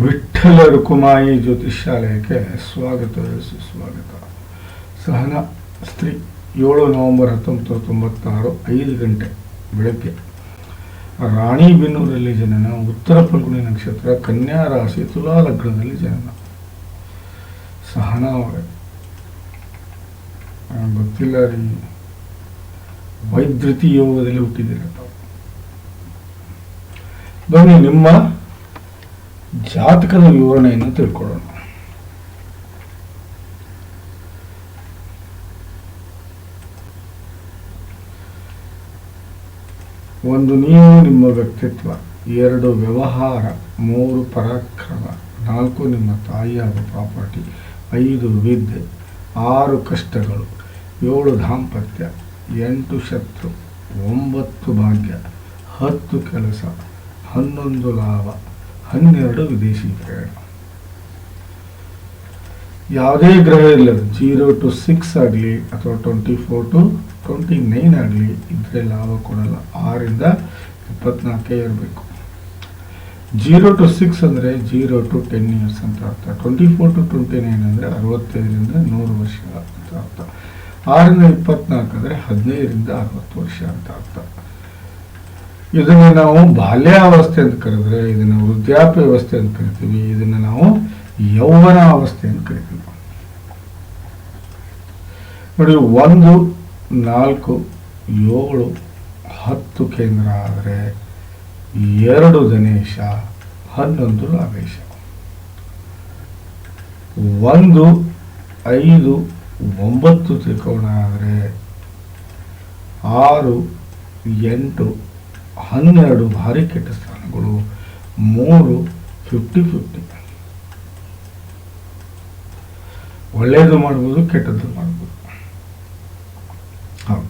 ವಿಠ್ಠಲ ರುಕುಮಾಯಿ ಜ್ಯೋತಿಷ್ಯಾಲಯಕ್ಕೆ ಸ್ವಾಗತ ಸುಸ್ವಾಗತ ಸಹನ ಸ್ತ್ರೀ ಏಳು ನವೆಂಬರ್ ಹತ್ತೊಂಬತ್ತು ತೊಂಬತ್ತಾರು, ಐದು ಗಂಟೆ ಬೆಳಗ್ಗೆ. ರಾಣಿಬೆನ್ನೂರಲ್ಲಿ ಜನನ, ಉತ್ತರ ಫಲ್ಗುಣಿ ನಕ್ಷತ್ರ, ಕನ್ಯಾ ರಾಶಿ, ತುಲಾ ಲಗ್ನದಲ್ಲಿ ಜನನ. ಸಹನ ಅವರೇ ಗೊತ್ತಿಲ್ಲ ರೀ. ವೈದ್ಯುತಿ ಯೋಗದಲ್ಲಿ ಹುಟ್ಟಿದ್ದೀರಪ್ಪ. ಬನ್ನಿ ನಿಮ್ಮ ಜಾತಕದ ವಿವರಣೆಯನ್ನು ತಿಳ್ಕೊಳ್ಳೋಣ. ಒಂದು ನೀವು ನಿಮ್ಮ ವ್ಯಕ್ತಿತ್ವ, ಎರಡು ವ್ಯವಹಾರ, ಮೂರು ಪರಾಕ್ರಮ, ನಾಲ್ಕು ನಿಮ್ಮ ತಾಯಿಯಾದ ಪ್ರಾಪರ್ಟಿ, ಐದು ವಿದ್ಯೆ, ಆರು ಕಷ್ಟಗಳು, ಏಳು ದಾಂಪತ್ಯ, ಎಂಟು ಶತ್ರು, ಒಂಬತ್ತು ಭಾಗ್ಯ, ಹತ್ತು ಕೆಲಸ, ಹನ್ನೊಂದು ಲಾಭ. ಹನ್ನೆರಡು ವಿದೇಶಿ ಗ್ರಹ ಯಾವುದೇ ಗ್ರಹ ಇಲ್ಲ ಜೀರೋ ಟು ಸಿಕ್ಸ್ ಆಗಲಿ ಅಥವಾ twenty four to twenty nine ಆಗಲಿ ಇದ್ರೆ ಲಾಭ ಕೊಡಲ್ಲ. ಆರಿಂದ ಇಪ್ಪತ್ನಾಲ್ಕೇ ಇರಬೇಕು. ಜೀರೋ ಟು ಸಿಕ್ಸ್ ಅಂದರೆ ಜೀರೋ ಟು ಟೆನ್ ಇಯರ್ಸ್ ಅಂತ ಅರ್ಥ. Twenty four to twenty nine ಅಂದರೆ ಅರವತ್ತೈದರಿಂದ ನೂರು ವರ್ಷ ಅಂತ ಅರ್ಥ. ಆರಿಂದ ಇಪ್ಪತ್ನಾಲ್ಕು ಅಂದರೆ ಹದಿನೈದರಿಂದ ಅರವತ್ತು ವರ್ಷ ಅಂತ ಅರ್ಥ. ಇದನ್ನು ನಾವು ಬಾಲ್ಯಾವಸ್ಥೆ ಅಂತ ಕರೆದ್ರೆ, ಇದನ್ನು ವೃದ್ಧಾಪ್ಯ ವ್ಯವಸ್ಥೆ ಅಂತ ಕರಿತೀವಿ, ಇದನ್ನು ನಾವು ಯೌವನ ಅವಸ್ಥೆ ಅಂತ ಕರಿತೀವಿ. ನೋಡಿ, ಒಂದು, ನಾಲ್ಕು, ಏಳು, ಹತ್ತು ಕೇಂದ್ರ ಆದರೆ ಎರಡು ಗಣೇಶ, ಹನ್ನೊಂದು ಲಾಭೇಶ ಒಂದು, ಐದು, ಒಂಬತ್ತು ತ್ರಿಕೋಣ ಆದರೆ ಆರು, ಎಂಟು ಹನ್ನೆರಡು ಭಾರಿ ಕೆಟ್ಟ ಸ್ಥಾನಗಳು, ಮೂರು ಫಿಫ್ಟಿ ಫಿಫ್ಟಿ ಒಳ್ಳೆಯದು ಮಾಡ್ಬೋದು, ಕೆಟ್ಟದ್ದು ಮಾಡ್ಬೋದು. ಹೌದು.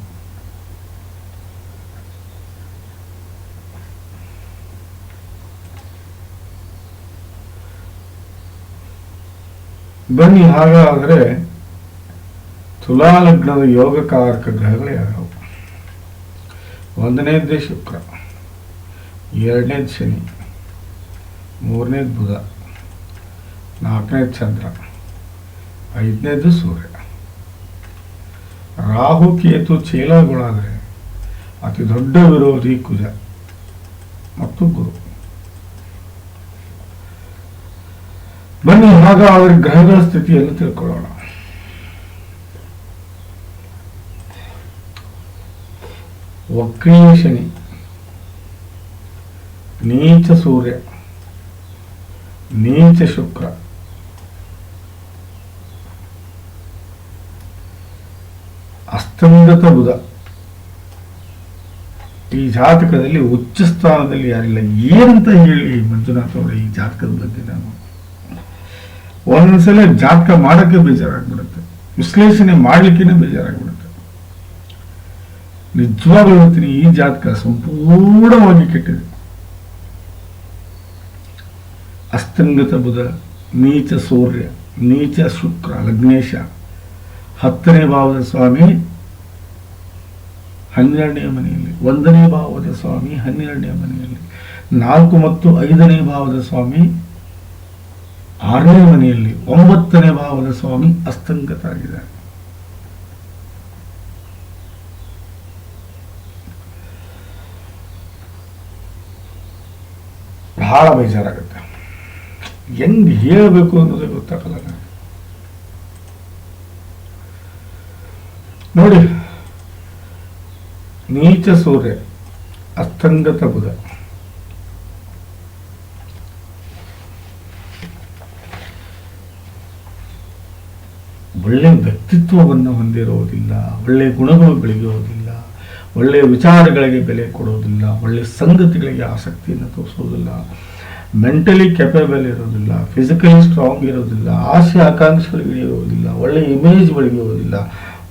ಬನ್ನಿ, ಹಾಗಾದರೆ ತುಲಾ ಲಗ್ನದ ಯೋಗಕಾರಕ ಗ್ರಹಗಳು ಯಾವ್ಯಾವು? ಒಂದನೇದ್ದೇ ಶುಕ್ರ. ಎರಡನೇದು ಶನಿ, ಮೂರನೇದು ಬುಧ, ನಾಲ್ಕನೇದು ಚಂದ್ರ, ಐದನೇದು ಸೂರ್ಯ. ರಾಹು, ಕೇತು ಚೇಲಗಳಾದರೆ ಅತಿ ದೊಡ್ಡ ವಿರೋಧಿ ಕುಜ ಮತ್ತು ಗುರು. ಬನ್ನಿ ಹಾಗಾದರೆ ಗ್ರಹಗಳ ಸ್ಥಿತಿಯನ್ನು ತಿಳ್ಕೊಳ್ಳೋಣ. ವಕ್ರೀಯ ಶನಿ ನೀಚ ಸೂರ್ಯ, ನೀಚ ಶುಕ್ರ. ಅಸ್ತಂಗತ ಬುಧ. ಈ ಜಾತಕದಲ್ಲಿ ಉಚ್ಚ ಸ್ಥಾನದಲ್ಲಿ ಯಾರಿಲ್ಲ. ಏನಂತ ಹೇಳಿ ಮಂಜುನಾಥ್ ಅವರ ಈ ಜಾತಕದ ಬಗ್ಗೆ ನಾನು? ಒಂದೊಂದ್ಸಲ ಜಾತಕ ಮಾಡಕ್ಕೆ ಬೇಜಾರಾಗ್ಬಿಡುತ್ತೆ. ವಿಶ್ಲೇಷಣೆ ಮಾಡ್ಲಿಕ್ಕೇನೆ ಬೇಜಾರಾಗ್ಬಿಡುತ್ತೆ. ನಿಜವಾಗ್ಲೂ ಹೇಳ್ತೀನಿ, ಈ ಜಾತಕ ಸಂಪೂರ್ಣವಾಗಿ ಕೆಟ್ಟಿದೆ. ಅಸ್ತಂಗತ ಬುಧ ನೀಚ ಸೂರ್ಯ, ನೀಚ ಶುಕ್ರ, ಲಗ್ನೇಶ. ಹತ್ತನೇ ಭಾವದ ಸ್ವಾಮಿ, ಹನ್ನೆರಡನೇ ಮನೆಯಲ್ಲಿ. ಒಂದನೇ ಭಾವದ ಸ್ವಾಮಿ, ಹನ್ನೆರಡನೇ ಮನೆಯಲ್ಲಿ. ನಾಲ್ಕು ಮತ್ತು ಐದನೇ ಭಾವದ ಸ್ವಾಮಿ, ಆರನೇ ಮನೆಯಲ್ಲಿ. ಒಂಬತ್ತನೇ ಭಾವದ ಸ್ವಾಮಿ ಅಸ್ತಂಗತ ಆಗಿದ್ದಾರೆ ಬಹಳ ಬೇಜಾರಾಗುತ್ತೆ. ಹೆಂಗ್ ಹೇಳಬೇಕು ಅನ್ನೋದೇ ಗೊತ್ತಾಗಲ್ಲ. ನೋಡಿ, ನೀಚ ಸೂರ್ಯ, ಅಸ್ತಂಗತ ಬುಧ. ಒಳ್ಳೆ ವ್ಯಕ್ತಿತ್ವವನ್ನು ಹೊಂದಿರುವುದಿಲ್ಲ ಒಳ್ಳೆಯ ಗುಣಗಳು ಬೆಳೆಯುವುದಿಲ್ಲ ಒಳ್ಳೆಯ ವಿಚಾರಗಳಿಗೆ ಬೆಲೆ ಕೊಡೋದಿಲ್ಲ ಒಳ್ಳೆಯ ಸಂಗತಿಗಳಿಗೆ ಆಸಕ್ತಿಯನ್ನು ತೋರಿಸೋದಿಲ್ಲ. ಮೆಂಟಲಿ ಕೆಪೇಬಲ್ ಇರೋದಿಲ್ಲ ಫಿಸಿಕಲಿ ಸ್ಟ್ರಾಂಗ್ ಇರೋದಿಲ್ಲ ಆಸೆ ಆಕಾಂಕ್ಷೆಗಳಿಗೆ ಇರೋದಿಲ್ಲ ಒಳ್ಳೆಯ ಇಮೇಜ್ ಬೆಳೆಯೋದಿಲ್ಲ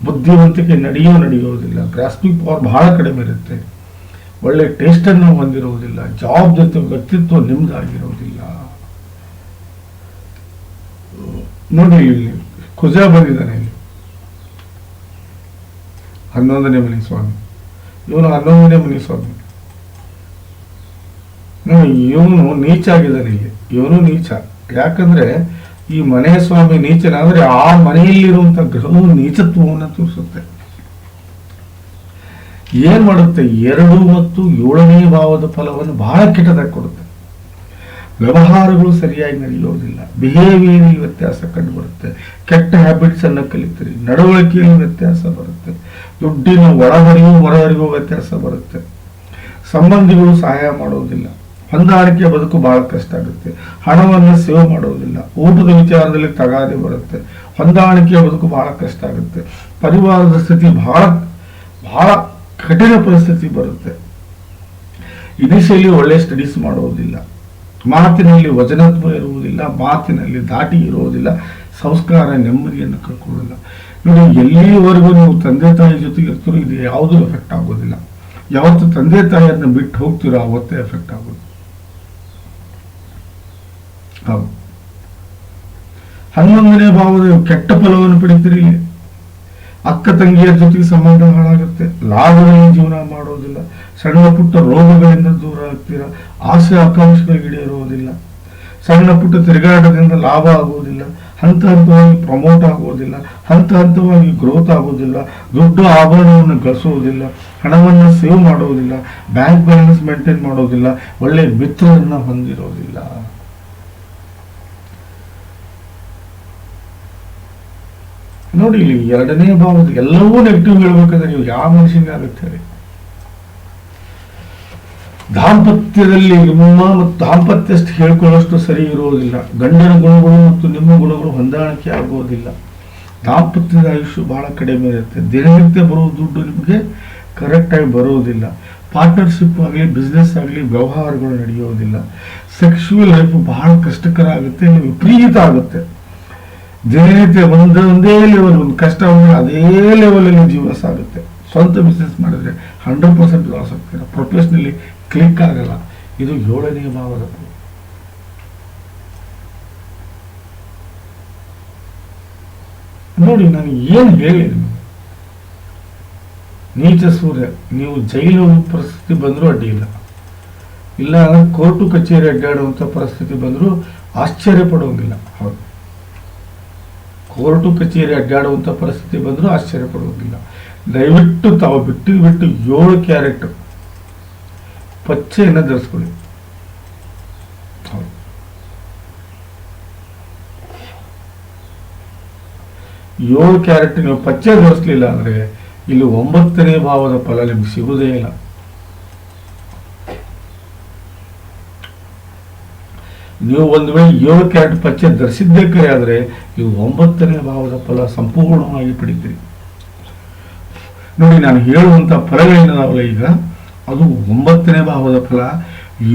ಬುದ್ಧಿವಂತಿಕೆ ನಡೆಯೋ ನಡೆಯೋದಿಲ್ಲ ಗ್ರಾಸ್ಪಿಂಗ್ ಪವರ್ ಬಹಳ ಕಡಿಮೆ ಇರುತ್ತೆ. ಒಳ್ಳೆ ಟೇಸ್ಟನ್ನು ಹೊಂದಿರುವುದಿಲ್ಲ ಜಾಬ್ ಜೊತೆ ವ್ಯಕ್ತಿತ್ವ ನಿಮ್ಮದಾಗಿರೋದಿಲ್ಲ ನೋಡಿ ಇಲ್ಲಿ, ಕುಜ ಬಂದಿದ್ದಾನೆ ಇಲ್ಲಿ. ಹನ್ನೊಂದನೇ ಮನೆ ಸ್ವಾಮಿ ಇವನು ಹನ್ನೊಂದನೇ ಮನೆ ಸ್ವಾಮಿ ಇವನು ನೀಚ ಆಗಿದ್ದಾನೆ ಇಲ್ಲಿ. ಇವನು ನೀಚ. ಯಾಕಂದ್ರೆ ಈ ಮನೆ ಸ್ವಾಮಿ ನೀಚನ ಅಂದ್ರೆ ಆ ಮನೆಯಲ್ಲಿರುವಂತ ಗ್ರಹವು ನೀಚತ್ವವನ್ನು ತೋರಿಸುತ್ತೆ. ಏನ್ ಮಾಡುತ್ತೆ? ಎರಡು ಮತ್ತು ಏಳನೇ ಭಾವದ ಫಲವನ್ನು ಬಹಳ ಕೆಟ್ಟದಾಗಿ ಕೊಡುತ್ತೆ. ವ್ಯವಹಾರಗಳು ಸರಿಯಾಗಿ ನಡೆಯೋದಿಲ್ಲ. ಬಿಹೇವಿಯರ್ ವ್ಯತ್ಯಾಸ ಕಂಡು ಬರುತ್ತೆ ಕೆಟ್ಟ ಹ್ಯಾಬಿಟ್ಸ್ ಅನ್ನ ಕಲಿತೀರಿ. ನಡವಳಿಕೆಯಲ್ಲಿ ವ್ಯತ್ಯಾಸ ಬರುತ್ತೆ. ದುಡ್ಡಿನ ಒಳಹರಿವು ಹೊರಹರಿವು ವ್ಯತ್ಯಾಸ ಬರುತ್ತೆ. ಸಂಬಂಧಿಗಳು ಸಹಾಯ ಮಾಡೋದಿಲ್ಲ. ಹೊಂದಾಣಿಕೆ ಬದುಕು ಬಹಳ ಕಷ್ಟ ಆಗುತ್ತೆ. ಹಣವನ್ನು ಸೇವ್ ಮಾಡೋದಿಲ್ಲ ಊಟದ ವಿಚಾರದಲ್ಲಿ ತಗಾದೆ ಬರುತ್ತೆ. ಹೊಂದಾಣಿಕೆಯ ಬದುಕು ಬಹಳ ಕಷ್ಟ ಆಗುತ್ತೆ. ಪರಿವಾರದ ಸ್ಥಿತಿ ಬಹಳ ಬಹಳ ಕಠಿಣ ಪರಿಸ್ಥಿತಿ ಬರುತ್ತೆ. ಇನಿಷಿಯಲಿ ಒಳ್ಳೆ ಸ್ಟಡೀಸ್ ಮಾಡೋದಿಲ್ಲ ಮಾತಿನಲ್ಲಿ ವಚನತ್ವ ಇರುವುದಿಲ್ಲ, ಮಾತಿನಲ್ಲಿ ದಾಟಿ ಇರುವುದಿಲ್ಲ, ಸಂಸ್ಕಾರ ನೆಮ್ಮದಿಯನ್ನು ಕಳ್ಕೊಳ್ಳಲ್ಲ ನೋಡಿ, ಎಲ್ಲಿವರೆಗೂ ನೀವು ತಂದೆ ತಾಯಿ ಜೊತೆಗೆ ಇರ್ತೀರೋ, ಇದು ಯಾವುದೂ ಎಫೆಕ್ಟ್ ಆಗೋದಿಲ್ಲ. ಯಾವತ್ತು ತಂದೆ ತಾಯಿಯನ್ನು ಬಿಟ್ಟು ಹೋಗ್ತೀರೋ, ಅವತ್ತೇ ಎಫೆಕ್ಟ್ ಆಗೋದು ಹೌದು. ಹನ್ನೊಂದನೇ ಭಾವದ ಕೆಟ್ಟ ಫಲವನ್ನು ಪಡಿತೀರಿ ಅಕ್ಕ ತಂಗಿಯರ ಜೊತೆಗೆ ಸಂಬಂಧ ಹಾಳಾಗುತ್ತೆ. ಲಾಭದಲ್ಲಿ ಜೀವನ ಮಾಡೋದಿಲ್ಲ. ಸಣ್ಣ ಪುಟ್ಟ ರೋಗಗಳಿಂದ ದೂರ ಆಗ್ತೀರಾ? ಆಸೆ ಆಕಾಂಕ್ಷೆಗಳಿಗೆ ಈಡೇರುವುದಿಲ್ಲ. ಸಣ್ಣ ಪುಟ್ಟ ತಿರುಗಾಟದಿಂದ ಲಾಭ ಆಗುವುದಿಲ್ಲ. ಹಂತ ಹಂತವಾಗಿ ಪ್ರಮೋಟ್ ಆಗುವುದಿಲ್ಲ. ಹಂತ ಹಂತವಾಗಿ ಗ್ರೋತ್ ಆಗುವುದಿಲ್ಲ. ದುಡ್ಡು ಆಭರಣವನ್ನು ಗಳಿಸುವುದಿಲ್ಲ. ಹಣವನ್ನು ಸೇವ್ ಮಾಡುವುದಿಲ್ಲ. ಬ್ಯಾಂಕ್ ಬ್ಯಾಲೆನ್ಸ್ ಮೇಂಟೈನ್ ಮಾಡೋದಿಲ್ಲ ಒಳ್ಳೆ ಮಿತ್ರರನ್ನು ಹೊಂದಿರೋದಿಲ್ಲ ನೋಡಿ, ಇಲ್ಲಿ ಎರಡನೇ ಭಾವದ ಎಲ್ಲವೂ ನೆಗೆಟಿವ್ ಹೇಳ್ಬೇಕಂದ್ರೆ ನೀವು ಯಾವ ಮನುಷ್ಯನಿಗೆ ಆಗುತ್ತೆ ದಾಂಪತ್ಯದಲ್ಲಿ ನಿಮ್ಮ ಮತ್ತು ದಾಂಪತ್ಯಷ್ಟು ಹೇಳ್ಕೊಳ್ಳೋಷ್ಟು ಸರಿ ಇರುವುದಿಲ್ಲ ಗಂಡನ ಗುಣಗಳು ಮತ್ತು ನಿಮ್ಮ ಗುಣಗಳು ಹೊಂದಾಣಿಕೆ ಆಗುವುದಿಲ್ಲ ದಾಂಪತ್ಯದ ಆಯುಷ್ಯ ಬಹಳ ಕಡಿಮೆ ಇರುತ್ತೆ. ದಿನನಿತ್ಯ ಬರುವ ದುಡ್ಡು ನಿಮಗೆ ಕರೆಕ್ಟಾಗಿ ಬರುವುದಿಲ್ಲ ಪಾರ್ಟ್ನರ್ಶಿಪ್ ಆಗಲಿ ಬಿಸ್ನೆಸ್ ಆಗಲಿ, ವ್ಯವಹಾರಗಳು ನಡೆಯೋದಿಲ್ಲ. ಸೆಕ್ಷುವಲ್ ಲೈಫ್ ಬಹಳ ಕಷ್ಟಕರ ಆಗುತ್ತೆ ನೀವು ವಿಪರೀತ ಆಗುತ್ತೆ. ದಿನನಿತ್ಯ ಒಂದೇ ಒಂದೇ ಲೆವೆಲ್ ಒಂದು ಕಷ್ಟ ಅಂದರೆ ಅದೇ ಲೆವೆಲಲ್ಲಿ ಜೀವನ ಸಾಗುತ್ತೆ. ಸ್ವಂತ ಬಿಸ್ನೆಸ್ ಮಾಡಿದ್ರೆ ಹಂಡ್ರೆಡ್ ಪರ್ಸೆಂಟ್ ಲಾಸ್ ಆಗ್ತೀರ ಪ್ರೊಫೆಷ್ನಲ್ಲಿ ಕ್ಲಿಕ್ ಆಗಲ್ಲ. ಇದು ಏಳನೇ ಭಾವದ. ನೋಡಿ, ನಾನು ಏನು ಹೇಳಿ ನೀಚ ಸೂರ್ಯ, ನೀವು ಜೈಲು ಪರಿಸ್ಥಿತಿ ಬಂದರೂ ಅಡ್ಡಿ ಇಲ್ಲ. ಇಲ್ಲ ಕೋರ್ಟು ಕಚೇರಿ ಅಡ್ಡಾಡುವಂಥ ಪರಿಸ್ಥಿತಿ ಬಂದರೂ ಆಶ್ಚರ್ಯ ಪಡುವಂಗಿಲ್ಲ. ಹೌದು. ಕೋರ್ಟು ಕಚೇರಿ ಅಡ್ಡಾಡುವಂಥ ಪರಿಸ್ಥಿತಿ ಬಂದರೂ ಆಶ್ಚರ್ಯ ಪಡುವಂಗಿಲ್ಲ. ದಯವಿಟ್ಟು ತಾವು ಬಿಟ್ಟು ಬಿಟ್ಟು ಏಳು ಕ್ಯಾರೆಟ್ ಪಚ್ಚೆಯನ್ನು ಧರಿಸ್ಕೊಳ್ಳಿ. ಏಳು ಕ್ಯಾರೆಟ್ ನೀವು ಪಚ್ಚೆ ಧರಿಸ್ಲಿಲ್ಲ ಅಂದ್ರೆ ಇಲ್ಲಿ ಒಂಬತ್ತನೇ ಭಾವದ ಫಲ ನಿಮ್ಗೆ ಸಿಗುವುದೇ ಇಲ್ಲ. ನೀವು ಒಂದು ವೇಳೆ ಏಳು ಕ್ಯಾರೆಟ್ ಪಚ್ಚೆ ಧರಿಸಿದ್ದೇ ಕರೆ ಆದರೆ, ನೀವು ಒಂಬತ್ತನೇ ಭಾವದ ಫಲ ಸಂಪೂರ್ಣವಾಗಿ ಪಡಿತೀರಿ. ನೋಡಿ, ನಾನು ಹೇಳುವಂತ ಫಲಗಳೇನಿದಾವಲ್ಲ ಈಗ, ಅದು ಒಂಬತ್ತನೇ ಭಾವದ ಫಲ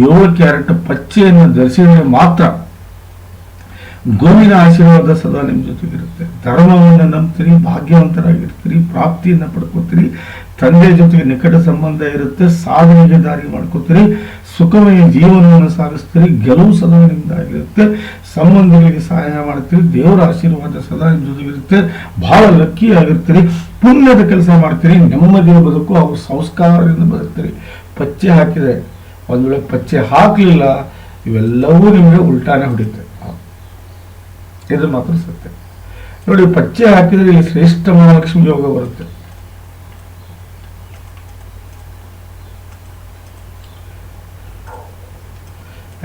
ಏಳು ಕ್ಯಾರೆಟ್ ಪಚ್ಚೆಯನ್ನು ಧರಿಸಿದರೆ ಮಾತ್ರ ಗೋವಿನ ಆಶೀರ್ವಾದ ಸದಾ ನಿಮ್ಮ ಜೊತೆಗಿರುತ್ತೆ. ಧರ್ಮವನ್ನು ನಂಬ್ತೀರಿ, ಭಾಗ್ಯವಂತರಾಗಿರ್ತೀರಿ, ಪ್ರಾಪ್ತಿಯನ್ನು ಪಡ್ಕೋತೀರಿ, ತಂದೆ ಜೊತೆಗೆ ನಿಕಟ ಸಂಬಂಧ ಇರುತ್ತೆ, ಸಾಧನೆಗೆ ದಾರಿ ಮಾಡ್ಕೋತೀರಿ ಸುಖಮಯ ಜೀವನವನ್ನು ಸಾಗಿಸ್ತೀರಿ, ಗೆಲುವು ಸದಾ ನಿಮ್ದಾಗಿರುತ್ತೆ ಸಂಬಂಧಗಳಿಗೆ ಸಹಾಯ ಮಾಡ್ತೀರಿ, ದೇವರ ಆಶೀರ್ವಾದ ಸದಾ ನಿಮ್ಮ ಜೊತೆಗಿರುತ್ತೆ. ಬಹಳ ಲಕ್ಕಿ ಆಗಿರ್ತೀರಿ. ಪುಣ್ಯದ ಕೆಲಸ ಮಾಡ್ತೀರಿ, ನೆಮ್ಮದಿಯ ಬದುಕು ಅವು ಸಂಸ್ಕಾರದಿಂದ ಬದುಕ್ತೀರಿ. ಪಚ್ಚೆ ಹಾಕಿದರೆ ಒಂದು ವೇಳೆ ಪಚ್ಚೆ ಹಾಕಲಿಲ್ಲ, ಇವೆಲ್ಲವೂ ನಿಮಗೆ ಉಲ್ಟಾನೆ ಹೊಡಿತೆ ಇದು ಮಾತ್ರ ಸತ್ಯ. ನೋಡಿ, ಪಚ್ಚೆ ಹಾಕಿದರೆ ಇಲ್ಲಿ ಶ್ರೇಷ್ಠ ಮಹಾಲಕ್ಷ್ಮಿ ಯೋಗ ಬರುತ್ತೆ.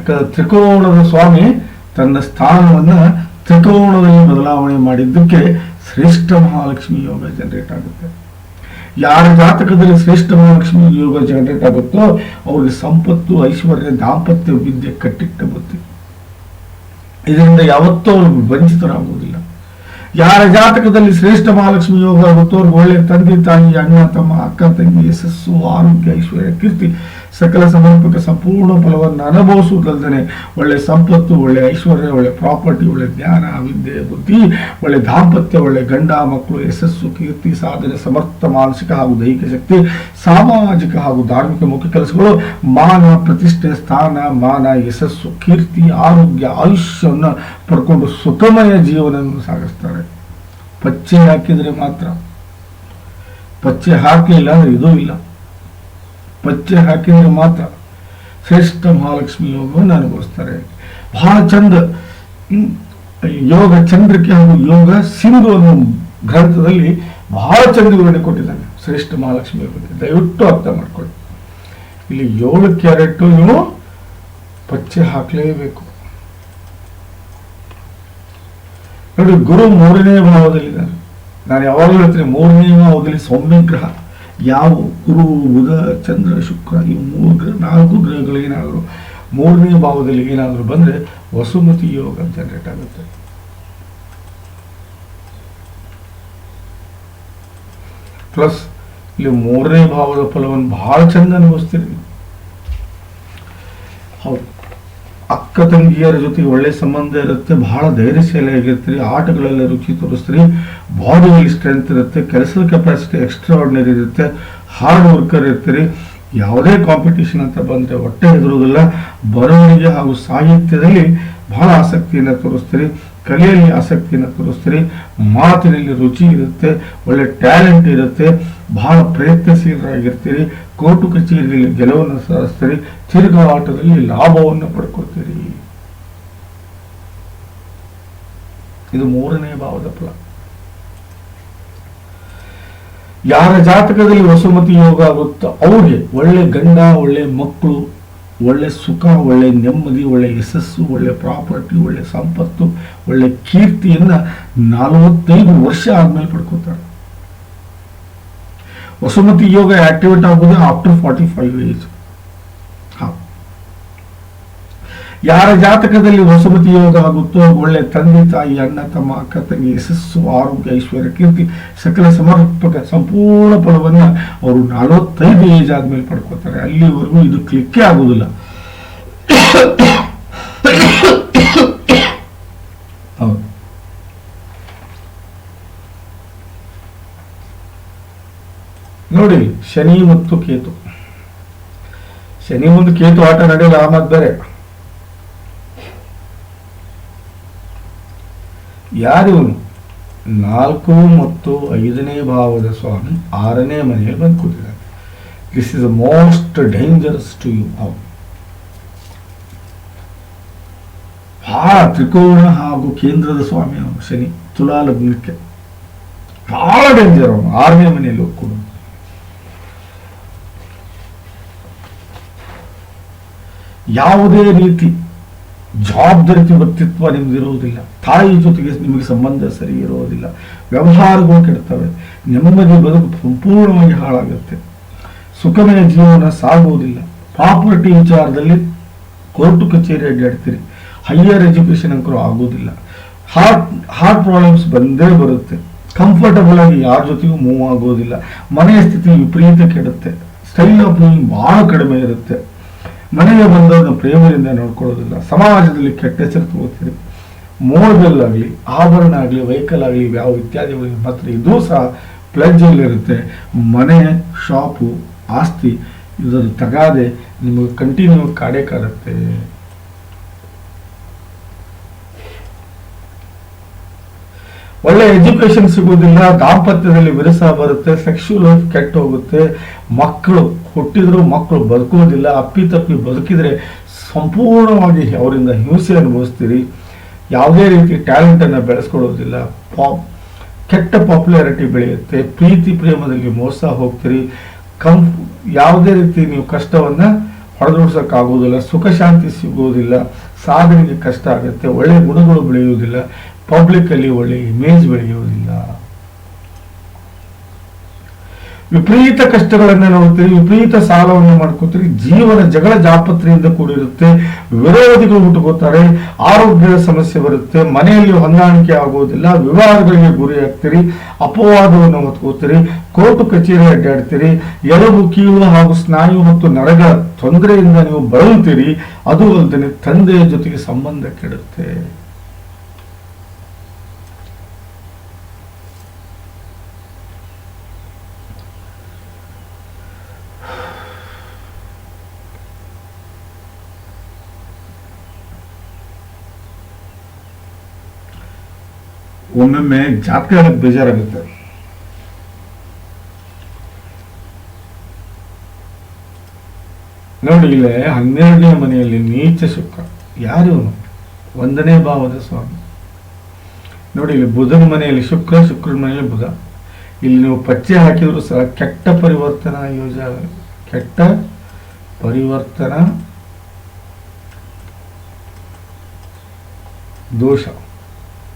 ಯಾಕಂದ್ರೆ ತ್ರಿಕೋಣದ ಸ್ವಾಮಿ ತನ್ನ ಸ್ಥಾನವನ್ನ ತ್ರಿಕೋಣದಲ್ಲಿ ಬದಲಾವಣೆ ಮಾಡಿದ್ದಕ್ಕೆ ಶ್ರೇಷ್ಠ ಮಹಾಲಕ್ಷ್ಮಿ ಯೋಗ ಜನರೇಟ್ ಆಗುತ್ತೆ. ಯಾರ ಜಾತಕದಲ್ಲಿ ಶ್ರೇಷ್ಠ ಮಹಾಲಕ್ಷ್ಮಿ ಯೋಗ ಜನರೇಟ್ ಆಗುತ್ತೋ ಅವರಿಗೆ ಸಂಪತ್ತು, ಐಶ್ವರ್ಯ, ದಾಂಪತ್ಯ, ವಿದ್ಯೆ ಕಟ್ಟಿಟ್ಟ ಬುದ್ಧಿ. ಇದರಿಂದ ಯಾವತ್ತೂ ಅವ್ರಿಗೆ ವಂಚಿತರಾಗುವುದಿಲ್ಲ. ಯಾರ ಜಾತಕದಲ್ಲಿ ಶ್ರೇಷ್ಠ ಮಹಾಲಕ್ಷ್ಮಿ ಯೋಗ ಆಗುತ್ತೋ ಅವ್ರಿಗೆ ಒಳ್ಳೆ ತಂದೆ ತಾಯಿ, ಅಣ್ಣ, ತಮ್ಮ, ಅಕ್ಕ, ತಂಗಿ, ಯಶಸ್ಸು, ಆರೋಗ್ಯ, ಐಶ್ವರ್ಯ, ಕೀರ್ತಿ ಸಕಲ ಸಮರ್ಪಕ ಸಂಪೂರ್ಣ ಫಲವನ್ನು ಅನುಭವಿಸುವುದಲ್ಲದೆ ಒಳ್ಳೆ ಸಂಪತ್ತು, ಒಳ್ಳೆ ಐಶ್ವರ್ಯ, ಒಳ್ಳೆ ಪ್ರಾಪರ್ಟಿ, ಒಳ್ಳೆ ಜ್ಞಾನ, ವಿದ್ಯೆ, ಬುದ್ಧಿ, ಒಳ್ಳೆ ದಾಂಪತ್ಯ, ಒಳ್ಳೆ ಗಂಡ ಮಕ್ಕಳು, ಯಶಸ್ಸು, ಕೀರ್ತಿ, ಸಾಧನೆ, ಸಮರ್ಥ, ಮಾನಸಿಕ ಹಾಗೂ ದೈಹಿಕ ಶಕ್ತಿ, ಸಾಮಾಜಿಕ ಹಾಗೂ ಧಾರ್ಮಿಕ ಮುಖ್ಯ ಕೆಲಸಗಳು, ಮಾನ ಪ್ರತಿಷ್ಠೆ, ಸ್ಥಾನ, ಮಾನ, ಯಶಸ್ಸು, ಕೀರ್ತಿ, ಆರೋಗ್ಯ, ಆಯುಷ್ಯವನ್ನು ಪಡ್ಕೊಂಡು ಸುಖಮಯ ಜೀವನವನ್ನು ಸಾಗಿಸ್ತಾರೆ. ಪಚ್ಚೆ ಹಾಕಿದರೆ ಮಾತ್ರ. ಪಚ್ಚೆ ಹಾಕಲಿಲ್ಲ ಅಂದ್ರೆ ಇದೂ ಇಲ್ಲ. ಪಚ್ಚೆ ಹಾಕಿದರೆ ಮಾತ್ರ ಶ್ರೇಷ್ಠ ಮಹಾಲಕ್ಷ್ಮಿ ಯೋಗವನ್ನು ಅನುಭವಿಸ್ತಾರೆ. ಬಹಳ ಚಂದ ಯೋಗ ಚಂದ್ರಿಕೆ ಹಾಗೂ ಯೋಗ ಸಿಂಧು ಅನ್ನೋ ಗ್ರಂಥದಲ್ಲಿ ಬಹಳ ಚಂದ ವಿವರಣೆ ಕೊಟ್ಟಿದ್ದಾನೆ. ಶ್ರೇಷ್ಠ ಮಹಾಲಕ್ಷ್ಮಿ ಬಗ್ಗೆ ದಯವಿಟ್ಟು ಅರ್ಥ ಮಾಡ್ಕೊಳ್ಳಿ. ಇಲ್ಲಿ ಏಳು ಕ್ಯಾರೆಟ್ ನೀವು ಪಚ್ಚೆ ಹಾಕಲೇಬೇಕು. ನೋಡಿ, ಗುರು ಮೂರನೇ ಭಾವದಲ್ಲಿದ್ದಾನೆ ನಾನು ಯಾವಾಗಲೂ ಹೇಳ್ತೀನಿ, ಮೂರನೇ ಭಾವದಲ್ಲಿ ಸೌಮ್ಯ ಗ್ರಹ ಯಾವ ಗುರು ಬುಧ, ಚಂದ್ರ, ಶುಕ್ರ, ಈ ಮೂರು ಗ್ರಹ ನಾಲ್ಕು ಗ್ರಹಗಳಿಗೇನಾದರೂ ಮೂರನೇ ಭಾವದಲ್ಲಿ ಏನಾದರೂ ಬಂದರೆ ವಸುಮತಿ ಯೋಗ ಜನರೇಟ್ ಆಗುತ್ತೆ. ಪ್ಲಸ್ ಇಲ್ಲಿ ಮೂರನೇ ಭಾವದ ಫಲವನ್ನು ಬಹಳ ಚೆಂದ ಅನುಭವಿಸ್ತೀರಿ ಹೌದು ಅಕ್ಕ ತಂಗಿಯರ ಜೊತೆಗೆ ಒಳ್ಳೆ ಸಂಬಂಧ ಇರುತ್ತೆ, ಬಹಳ ಧೈರ್ಯಶಾಲಿಯಾಗಿರ್ತೀರಿ ಆಟಗಳಲ್ಲಿ ರುಚಿ ತೋರಿಸ್ತೀರಿ, ಬಾಡಿಯಲ್ಲಿ ಸ್ಟ್ರೆಂತ್ ಇರುತ್ತೆ, ಕೆಲಸದ ಕೆಪಾಸಿಟಿ ಎಕ್ಸ್ಟ್ರಾ ಆರ್ಡಿನರಿ ಇರುತ್ತೆ ಹಾರ್ಡ್ ವರ್ಕರ್ ಇರ್ತೀರಿ, ಯಾವುದೇ ಕಾಂಪಿಟೇಷನ್ ಅಂತ ಬಂದರೆ ಹೊಟ್ಟೆ ಹೆದರುವುದಿಲ್ಲ ಬರವಣಿಗೆ ಹಾಗೂ ಸಾಹಿತ್ಯದಲ್ಲಿ ಬಹಳ ಆಸಕ್ತಿಯನ್ನು ತೋರಿಸ್ತೀರಿ, ಕಲೆಯಲ್ಲಿ ಆಸಕ್ತಿಯನ್ನು ತೋರಿಸ್ತೀರಿ, ಮಾತಿನಲ್ಲಿ ರುಚಿ ಇರುತ್ತೆ, ಒಳ್ಳೆ ಟ್ಯಾಲೆಂಟ್ ಇರುತ್ತೆ, ಬಹಳ ಪ್ರಯತ್ನಶೀಲರಾಗಿರ್ತೀರಿ, ಕೋರ್ಟು ಕಚೇರಿಯಲ್ಲಿ ಗೆಲುವನ್ನು ಸಾಧಿಸ್ತೀರಿ ತಿರುಗಾಟದಲ್ಲಿ ಲಾಭವನ್ನು ಪಡ್ಕೊಳ್ತೀರಿ. ಇದು ಮೂರನೇ ಭಾವದ ಫಲ. ಯಾರ ಜಾತಕದಲ್ಲಿ ವಸುಮತಿ ಯೋಗ ಆಗುತ್ತೋ ಅವ್ರಿಗೆ ಒಳ್ಳೆ ಗಂಡ, ಒಳ್ಳೆ ಮಕ್ಕಳು, ಒಳ್ಳೆ ಸುಖ, ಒಳ್ಳೆ ನೆಮ್ಮದಿ, ಒಳ್ಳೆ ಯಶಸ್ಸು, ಒಳ್ಳೆ ಪ್ರಾಪರ್ಟಿ, ಒಳ್ಳೆ ಸಂಪತ್ತು, ಒಳ್ಳೆ ಕೀರ್ತಿಯನ್ನ ನಲವತ್ತೈದು ವರ್ಷ ಆದಮೇಲೆ ಪಡ್ಕೋತಾರೆ. ವಸುಮತಿ ಯೋಗ ಆಕ್ಟಿವೇಟ್ ಆಗೋದು ಆಫ್ಟರ್ ಫಾರ್ಟಿ ಫೈವ್ ಏಜ್ ಯಾರ ಜಾತಕದಲ್ಲಿ ಹೊಸಬತಿ ಯೋಗ ಆಗುತ್ತೋ ಒಳ್ಳೆ ತಂದೆ ತಾಯಿ, ಅಣ್ಣ, ತಮ್ಮ, ಅಕ್ಕ, ತಂಗಿ, ಯಶಸ್ಸು, ಆರೋಗ್ಯ, ಐಶ್ವರ್ಯ, ಕೀರ್ತಿ, ಸಕಲ ಸಮರ್ಪಕ ಸಂಪೂರ್ಣ ಫಲವನ್ನ ಅವರು ನಲವತ್ತೈದು ಏಜ್ ಆದ್ಮೇಲೆ ಪಡ್ಕೋತಾರೆ ಅಲ್ಲಿವರೆಗೂ ಇದು ಕ್ಲಿಕ್ಕೇ ಆಗುದಿಲ್ಲ. ನೋಡಿ, ಶನಿ ಮತ್ತು ಕೇತು. ಶನಿ ಮುಂದೆ ಕೇತು ಆಟ ನಡೆಯಲ್ಲ ಆಮದ್ ಯಾರಿವನು ನಾಲ್ಕು ಮತ್ತು ಐದನೇ ಭಾವದ ಸ್ವಾಮಿ ಆರನೇ ಮನೆಯಲ್ಲಿ ಬಂದು ಕೂತಿದ್ದಾನೆ this is most dangerous to you ಅವನು ಬಹಳ ತ್ರಿಕೋಣ ಹಾಗೂ ಕೇಂದ್ರದ ಸ್ವಾಮಿ ಅವನು, ಶನಿ ತುಲಾ ಲಗ್ನಕ್ಕೆ ಬಹಳ ಡೇಂಜರ್ ಅವನು, ಆರನೇ ಮನೆಯಲ್ಲಿ ಹೋಗ್ಕೊಂಡು ಯಾವುದೇ ರೀತಿ ಜವಾಬ್ದಾರಿತ ವ್ಯಕ್ತಿತ್ವ ನಿಮ್ದು ಇರುವುದಿಲ್ಲ. ತಾಯಿ ಜೊತೆಗೆ ನಿಮಗೆ ಸಂಬಂಧ ಸರಿ ಇರುವುದಿಲ್ಲ. ವ್ಯವಹಾರಗಳು ಕೆಡ್ತವೆ ನೆಮ್ಮದಿ ಬದುಕು ಸಂಪೂರ್ಣವಾಗಿ ಹಾಳಾಗುತ್ತೆ. ಸುಖಮಯ ಜೀವನ ಸಾಗುವುದಿಲ್ಲ. ಪ್ರಾಪರ್ಟಿ ವಿಚಾರದಲ್ಲಿ ಕೋರ್ಟು ಕಚೇರಿ ಅಡ್ಡಾಡ್ತೀರಿ. ಹೈಯರ್ ಎಜುಕೇಶನ್ ಅಂಕರು ಆಗುವುದಿಲ್ಲ. ಹಾರ್ಟ್ ಹಾರ್ಟ್ ಪ್ರಾಬ್ಲಮ್ಸ್ ಬಂದೇ ಬರುತ್ತೆ. ಕಂಫರ್ಟಬಲ್ ಆಗಿ ಯಾರ ಜೊತೆಗೂ ಮೂವ್ ಆಗೋದಿಲ್ಲ ಮನೆಯ ಸ್ಥಿತಿ ವಿಪರೀತ ಕೆಡುತ್ತೆ. ಸ್ಟೈಲ್ ಆಫ್ ಲಿವಿಂಗ್ ಭಾಳ ಕಡಿಮೆ ಇರುತ್ತೆ. ಮನೆಗೆ ಬಂದವ್ರನ್ನ ಪ್ರೇಮದಿಂದ ನೋಡ್ಕೊಳ್ಳೋದಿಲ್ಲ. ಸಮಾಜದಲ್ಲಿ ಕೆಟ್ಟ ಹೆಸರು ತಗೋತೀರಿ ಮೋಡಲ್ ಆಗಲಿ, ಆಭರಣ ಆಗಲಿ, ವೆಹಿಕಲ್ ಆಗಲಿ, ಯಾವ ಇತ್ಯಾದಿಗಳಿಗೆ ಮಾತ್ರ ಇದು ಸಹ ಪ್ಲಜ್ ಇರುತ್ತೆ. ಮನೆ, ಶಾಪು, ಆಸ್ತಿ ಇದರ ತಗಾದೆ ನಿಮಗೆ ಕಂಟಿನ್ಯೂ ಕಾಡೇ ಕಾಡುತ್ತೆ. ಒಳ್ಳೆ ಎಜುಕೇಶನ್ ಸಿಗುವುದಿಲ್ಲ, ದಾಂಪತ್ಯದಲ್ಲಿ ವಿರಸ ಬರುತ್ತೆ ಸೆಕ್ಷುವಲ್ ಲೈಫ್ ಕೆಟ್ಟ ಹೋಗುತ್ತೆ. ಮಕ್ಕಳು, ಹುಟ್ಟಿದ್ರು ಮಕ್ಕಳು ಬದುಕುವುದಿಲ್ಲ ಅಪ್ಪಿತಪ್ಪಿ ಬದುಕಿದ್ರೆ ಸಂಪೂರ್ಣವಾಗಿ ಅವರಿಂದ ಹಿಂಸೆ ಅನುಭವಿಸ್ತೀರಿ. ಯಾವುದೇ ರೀತಿ ಟ್ಯಾಲೆಂಟ್ ಅನ್ನ ಬೆಳೆಸ್ಕೊಳ್ಳೋದಿಲ್ಲ. ಪಾಪ್ ಕೆಟ್ಟ ಪಾಪ್ಯುಲಾರಿಟಿ ಬೆಳೆಯುತ್ತೆ. ಪ್ರೀತಿ, ಪ್ರೇಮದಲ್ಲಿ ಮೋಸ ಹೋಗ್ತೀರಿ. ಕಂ ಯಾವುದೇ ರೀತಿ ನೀವು ಕಷ್ಟವನ್ನ ಹೊಡೆದೋಡ್ಸೋಕ್ಕಾಗೋದಿಲ್ಲ ಸುಖ, ಶಾಂತಿ ಸಿಗುವುದಿಲ್ಲ. ಸಾಧನೆಗೆ ಕಷ್ಟ ಆಗುತ್ತೆ. ಒಳ್ಳೆ ಗುಣಗಳು ಬೆಳೆಯುವುದಿಲ್ಲ. ಪಬ್ಲಿಕ್ ಅಲ್ಲಿ ಒಳ್ಳೆ ಇಮೇಜ್ ಬೆಳೆಯುವುದಿಲ್ಲ. ವಿಪರೀತ ಕಷ್ಟಗಳನ್ನ ನೋಡ್ತೀರಿ, ವಿಪರೀತ ಸಾಲವನ್ನು ಮಾಡ್ಕೋತೀರಿ, ಜೀವನ ಜಗಳ ಜಾಪತ್ರೆಯಿಂದ ಕೂಡಿರುತ್ತೆ, ವಿರೋಧಿಗಳು ಹುಟ್ಟುಕೋತಾರೆ ಆರೋಗ್ಯದ ಸಮಸ್ಯೆ ಬರುತ್ತೆ, ಮನೆಯಲ್ಲಿ ಹೊಂದಾಣಿಕೆ ಆಗುವುದಿಲ್ಲ ವಿವಾದಗಳಿಗೆ ಗುರಿ ಆಗ್ತೀರಿ, ಅಪವಾದವನ್ನು ಹೊತ್ಕೋತೀರಿ, ಕೋರ್ಟ್ ಕಚೇರಿ ಅಡ್ಡಾಡ್ತೀರಿ ಎಲುಬು ಕೀಳು ಹಾಗೂ ಸ್ನಾಯು ಮತ್ತು ನರಗಳ ತೊಂದರೆಯಿಂದ ನೀವು ಬಳಲ್ತೀರಿ, ಅದು ಅಲ್ಲದೆ ತಂದೆಯ ಜೊತೆಗೆ ಸಂಬಂಧ ಕೆಡುತ್ತೆ. ಒಮ್ಮೊಮ್ಮೆ ಜಾತಕ ಹೇಳಕ್ ಬೇಜಾರಾಗುತ್ತೆ. ನೋಡಿ ಇಲ್ಲೇ ಹನ್ನೆರಡನೇ ಮನೆಯಲ್ಲಿ ನೀಚ ಶುಕ್ರ. ಯಾರು ಒಂದನೇ ಭಾವದ ಸ್ವಾಮಿ. ನೋಡಿ ಇಲ್ಲಿ ಬುಧನ ಮನೆಯಲ್ಲಿ ಶುಕ್ರ, ಶುಕ್ರನ ಮನೆಯಲ್ಲಿ ಬುಧ. ಇಲ್ಲಿ ನೀವು ಪಚ್ಚೆ ಹಾಕಿದ್ರು ಸಹ ಕೆಟ್ಟ ಪರಿವರ್ತನಾ ಯೋಜ ಕೆಟ್ಟ ಪರಿವರ್ತನಾ ದೋಷ.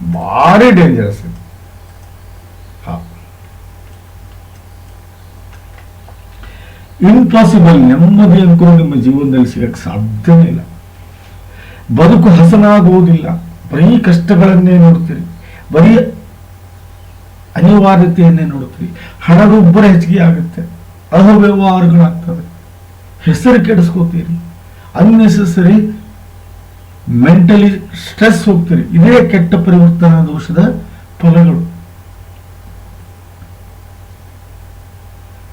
ಭಾರಿ ಡೇಂಜರಸ್ ಇದು. ಇಂಪಾಸಿಬಲ್ ನೆಮ್ಮದಿ ಅನ್ಕೊಂಡು ನಿಮ್ಮ ಜೀವನದಲ್ಲಿ ಸಿಗಕ್ಕೆ ಸಾಧ್ಯನೇ ಇಲ್ಲ. ಬದುಕು ಹಸನಾಗುವುದಿಲ್ಲ. ಬರೀ ಕಷ್ಟಗಳನ್ನೇ ನೋಡ್ತೀರಿ. ಬರೀ ಅನಿವಾರ್ಯತೆಯನ್ನೇ ನೋಡ್ತೀರಿ. ಹಣದುಬ್ಬರ ಹೆಚ್ಚಿಗೆ ಆಗುತ್ತೆ. ಅಹವ್ಯವಹಾರಗಳಾಗ್ತವೆ ಹೆಸರು ಕೆಡಿಸ್ಕೋತೀರಿ. ಅನ್ನೆಸೆಸರಿ ಮೆಂಟಲಿ ಸ್ಟ್ರೆಸ್ ಹೋಗ್ತೀರಿ. ಇದೇ ಕೆಟ್ಟ ಪರಿವರ್ತನಾ ದೋಷದ ಫಲಗಳು.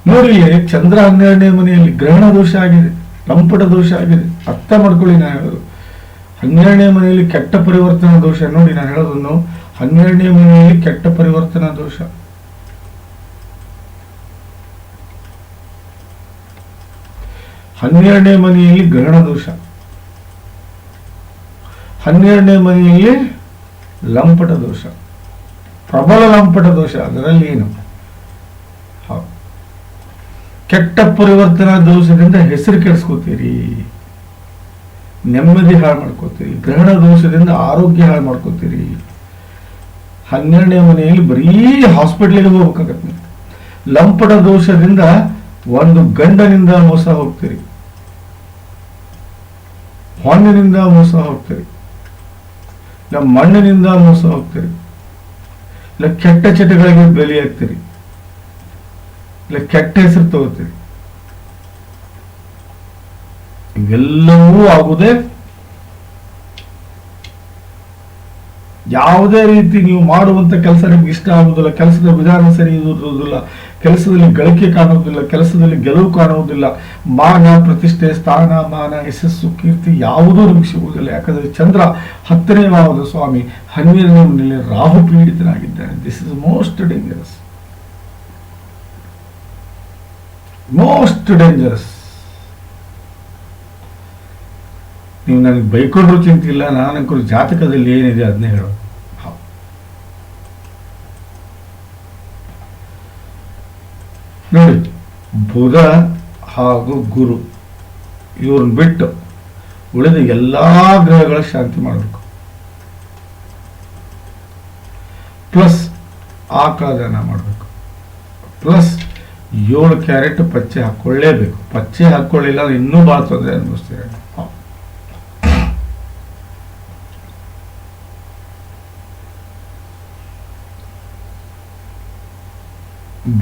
ನೋಡಿ ಚಂದ್ರ ಹನ್ನೆರಡನೇ ಮನೆಯಲ್ಲಿ ಗ್ರಹಣ ದೋಷ ಆಗಿದೆ ಸಂಪುಟ ದೋಷ ಆಗಿದೆ. ಅರ್ಥ ಮಾಡ್ಕೊಳ್ಳಿ ನಾನು ಹೇಳೋದು. ಹನ್ನೆರಡನೇ ಮನೆಯಲ್ಲಿ ಕೆಟ್ಟ ಪರಿವರ್ತನಾ ದೋಷ, ನೋಡಿ ನಾನು ಹೇಳೋದನ್ನು. ಹನ್ನೆರಡನೇ ಮನೆಯಲ್ಲಿ ಕೆಟ್ಟ ಪರಿವರ್ತನಾ ದೋಷ. ಹನ್ನೆರಡನೇ ಮನೆಯಲ್ಲಿ ಗ್ರಹಣ ದೋಷ. ಹನ್ನೆರಡನೇ ಮನೆಯಲ್ಲಿ ಲಂಪಟ ದೋಷ. ಪ್ರಬಲ ಲಂಪಟ ದೋಷ, ಅದರಲ್ಲಿ ಏನು. ಕೆಟ್ಟ ಪರಿವರ್ತನಾ ದೋಷದಿಂದ ಹೆಸರು ಕೆಡಿಸ್ಕೋತೀರಿ. ನೆಮ್ಮದಿ ಹಾಳು ಮಾಡ್ಕೋತೀರಿ. ಗ್ರಹಣ ದೋಷದಿಂದ ಆರೋಗ್ಯ ಹಾಳು ಮಾಡ್ಕೋತೀರಿ. ಹನ್ನೆರಡನೇ ಮನೆಯಲ್ಲಿ ಬರೀ ಹಾಸ್ಪಿಟ್ಲಿಗೆ ಹೋಗ್ಬೇಕಾಗತ್ತೆ. ಲಂಪಟ ದೋಷದಿಂದ ಒಂದು ಗಂಡನಿಂದ ಮೋಸ ಹೋಗ್ತೀರಿ. ಹೊಣ್ಣಿನಿಂದ ಮೋಸ ಹೋಗ್ತೀರಿ. ಇಲ್ಲ, ಮಣ್ಣಿನಿಂದ ಮೋಸ ಹೋಗ್ತೀರಿ. ಇಲ್ಲ, ಕೆಟ್ಟ ಚಟಗಳಿಗೆ ಬಲಿಯಾಗ್ತೀರಿ ಇಲ್ಲ, ಕೆಟ್ಟ ಹೆಸರು ತಗೋತೀರಿ. ಇವೆಲ್ಲವೂ ಆಗುವುದೇ ಯಾವುದೇ ರೀತಿ ನೀವು ಮಾಡುವಂತ ಕೆಲಸ ನಿಮ್ಗೆ ಇಷ್ಟ ಆಗುದಿಲ್ಲ, ಕೆಲಸದ ವಿಧಾನ ಸರಿ ಇರುವುದಿಲ್ಲ ಕೆಲಸದಲ್ಲಿ ಗಳಿಕೆ ಕಾಣುವುದಿಲ್ಲ, ಕೆಲಸದಲ್ಲಿ ಗೆಲುವು ಕಾಣುವುದಿಲ್ಲ. ಮಾನ, ಪ್ರತಿಷ್ಠೆ, ಸ್ಥಾನ, ಮಾನ, ಯಶಸ್ಸು, ಕೀರ್ತಿ ಯಾವುದೂ ನಿಮಗೆ ಸಿಗುವುದಿಲ್ಲ ಯಾಕಂದ್ರೆ ಚಂದ್ರ ಹತ್ತನೇ ಭಾವದ ಸ್ವಾಮಿ ಹನ್ನೆರಡನೇ ಮನೆಯಲ್ಲಿ Rahu ಪೀಡಿತನಾಗಿದ್ದಾನೆ. This is most dangerous most dangerous ನೀವು ನನಗೆ ಬೈಕೊಂಡ್ರು ಚಿಂತಿಲ್ಲ ನಾನಂಕರು ಜಾತಕದಲ್ಲಿ ಏನಿದೆ ಅದನ್ನೇ ಹೇಳೋದು ಹೌದು. ನೋಡಿ, ಬುಧ ಹಾಗೂ ಗುರು ಇವ್ರನ್ನ ಬಿಟ್ಟು ಉಳಿದ ಎಲ್ಲಾ ಗ್ರಹಗಳ ಶಾಂತಿ ಮಾಡಬೇಕು. ಪ್ಲಸ್ ಆಕಾದನ ಮಾಡಬೇಕು. ಪ್ಲಸ್ ಏಳು ಕ್ಯಾರೆಟ್ ಪಚ್ಚೆ ಹಾಕೊಳ್ಳೇಬೇಕು ಪಚ್ಚೆ ಹಾಕ್ಕೊಳ್ಳಿಲ್ಲ ಇನ್ನೂ ಭಾಳ ತೊಂದರೆ ಅನುಭವಿಸ್ತೀರ ಹೌದು.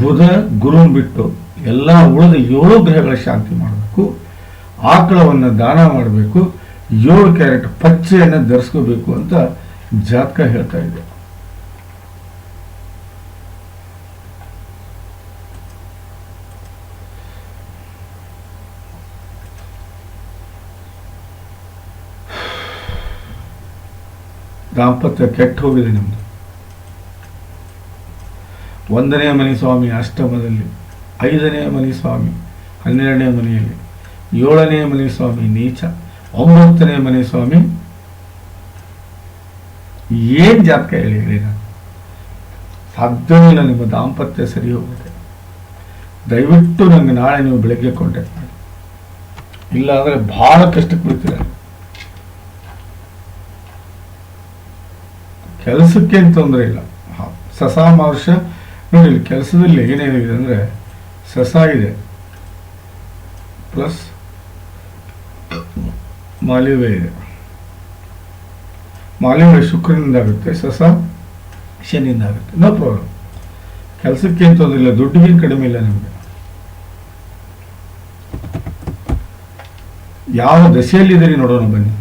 ಬುಧ ಗುರುನ್ ಬಿಟ್ಟು ಎಲ್ಲ ಉಳಿದ ಏಳು ಗ್ರಹಗಳ ಶಾಂತಿ ಮಾಡಬೇಕು, ಆಕಳವನ್ನು ದಾನ ಮಾಡಬೇಕು, ಏಳು ಕ್ಯಾರೆಟ್ ಪಚ್ಚೆಯನ್ನು ಧರಿಸ್ಕೋಬೇಕು ಅಂತ ಜಾತಕ ಹೇಳ್ತಾ ಇದೆ. ದಾಂಪತ್ಯ ಕೆಟ್ಟ ಹೋಗಿದೆ ನಿಮ್ದು. ಒಂದನೇ ಮನೆ ಸ್ವಾಮಿ ಅಷ್ಟಮದಲ್ಲಿ ಐದನೇ ಮನೆ ಸ್ವಾಮಿ ಹನ್ನೆರಡನೇ ಮನೆಯಲ್ಲಿ ಏಳನೇ ಮನೆ ಸ್ವಾಮಿ ನೀಚ ಒಂಬತ್ತನೇ ಮನೆ ಸ್ವಾಮಿ ಏನ್ ಜಾತಕ ಹೇಳಿ ಹೇಳಿ ನಾನು. ಸಾಧ್ಯವಿಲ್ಲ ನಿಮ್ಮ ದಾಂಪತ್ಯ ಸರಿ ಹೋಗುತ್ತೆ. ದಯವಿಟ್ಟು ನನಗೆ ನಾಳೆ ನೀವು ಬೆಳಗ್ಗೆ ಕಾಂಟ್ಯಾಕ್ಟ್ ಮಾಡಿ. ಬಹಳ ಕಷ್ಟಕ್ಕೆ ಬಿಡ್ತೀರ? ಕೆಲಸಕ್ಕೆ ಏನ್ ತೊಂದರೆ ಇಲ್ಲ. ಸಸಾಮರ್ಷ ನೋಡಿ ಕೆಲಸದಲ್ಲಿ ಏನೇನಿದೆ ಅಂದ್ರೆ ಸಸ ಇದೆ ಪ್ಲಸ್ ಮಾಲಿವೆ ಇದೆ. ಮಾಲಿವೆ ಶುಕ್ರನಿಂದ ಆಗುತ್ತೆ, ಸಸ ಶನಿಯಿಂದ ಆಗುತ್ತೆ. ನೋ ಪ್ರಾಬ್ಲಮ್ ಕೆಲಸಕ್ಕೆ ಏನು ತೊಂದರೆ ಇಲ್ಲ ದುಡ್ಡಿಗೆ ಕಡಿಮೆ ಇಲ್ಲ ನಿಮಗೆ. ಯಾವ ದಶೆಯಲ್ಲಿದ್ದೀರಿ ನೋಡೋಣ ಬನ್ನಿ.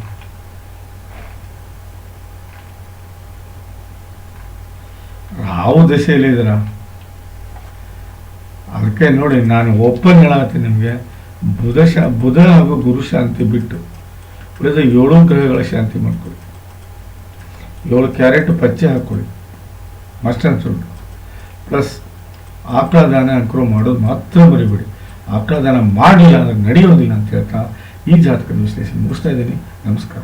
ಯಾವ ದಶೆಯಲ್ಲಿದ್ದೀರಾ? ಅದಕ್ಕೆ ನೋಡಿ, ನಾನು ಓಪನ್ ಹೇಳತ್ತೀನಿ ನಿಮಗೆ. ಬುಧ ಶಾ, ಬುಧ ಹಾಗೂ ಗುರು ಶಾಂತಿ ಬಿಟ್ಟು ಉಳಿದ ಏಳು ಗ್ರಹಗಳ ಶಾಂತಿ ಮಾಡ್ಕೊಳ್ಳಿ ಏಳು ಕ್ಯಾರೆಟ್ ಪಚ್ಚೆ ಹಾಕ್ಕೊಳ್ಳಿ ಮಸ್ಟನ್ ಸುಂಟು ಪ್ಲಸ್ ಆಕಳ ದಾನ ಅಂಕರು ಮಾಡೋದು ಮಾತ್ರ ಬರಿಬಿಡಿ ಆಕಳ ದಾನ ಮಾಡಲಿಲ್ಲ ಅಂದ್ರೆ ನಡೆಯೋದಿಲ್ಲ ಅಂತ ಹೇಳ್ತಾ ಈ ಜಾತಕದ ವಿಶ್ಲೇಷಣೆ ಮುಗಿಸ್ತಾ ಇದ್ದೀನಿ. ನಮಸ್ಕಾರ.